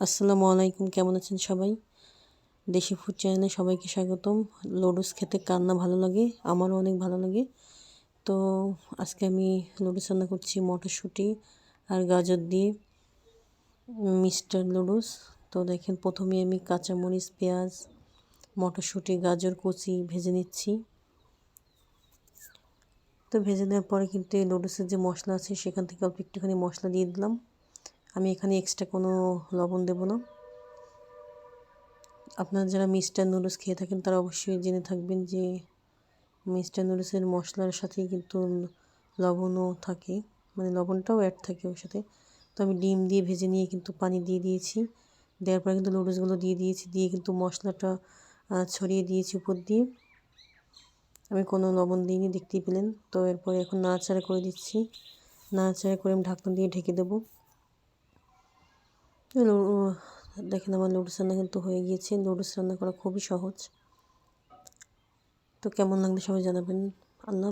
আসসালামু আলাইকুম, কেমন আছেন সবাই? দেশি ফুড চ্যানেলে সবাইকে স্বাগতম। লুডুস খেতে কান্না ভালো লাগে? আমারও অনেক ভালো লাগে। তো আজকে আমি লুডুস রান্না করছি, মটরশুঁটি আর গাজর দিয়ে। মিস্টার লুডুস তো দেখেন প্রথমে আমি কাঁচামরিচ, পেঁয়াজ, মটরশুঁটি, গাজর, কচি ভেজে নিচ্ছি। তো ভেজে দেওয়ার পরে কিন্তু এই লুডুসের যে মশলা আছে, সেখান থেকে অল্প একটুখানি মশলা দিয়ে দিলাম। আমি এখানে এক্সট্রা কোনো লবণ দেব না। আপনারা যারা মিস্টার নুডলস খেয়ে থাকেন, তারা অবশ্যই জেনে থাকবেন যে মিস্টার নুডলসের মশলার সাথেই কিন্তু লবণও থাকে মানে লবণটাও অ্যাড থাকে ওর সাথে। তো আমি ডিম দিয়ে ভেজে নিয়ে কিন্তু পানি দিয়ে দিয়েছি। দেওয়ার পরে কিন্তু নুডলসগুলো দিয়ে দিয়েছি, দিয়ে কিন্তু মশলাটা ছড়িয়ে দিয়েছি উপর দিয়ে। আমি কোনো লবণ দিইনি, দেখতেই পেলেন। তো এরপরে এখন নাড়াচাড়া করে দিচ্ছি। নাড়াচাড়া করে আমি ঢাকনা দিয়ে ঢেকে দেবো। দেখেন আমার লুডুস রান্না কিন্তু হয়ে গিয়েছে। লুডুস রান্না করা খুবই সহজ। তো কেমন লাগলে সবাই জানাবেন। আল্লাহ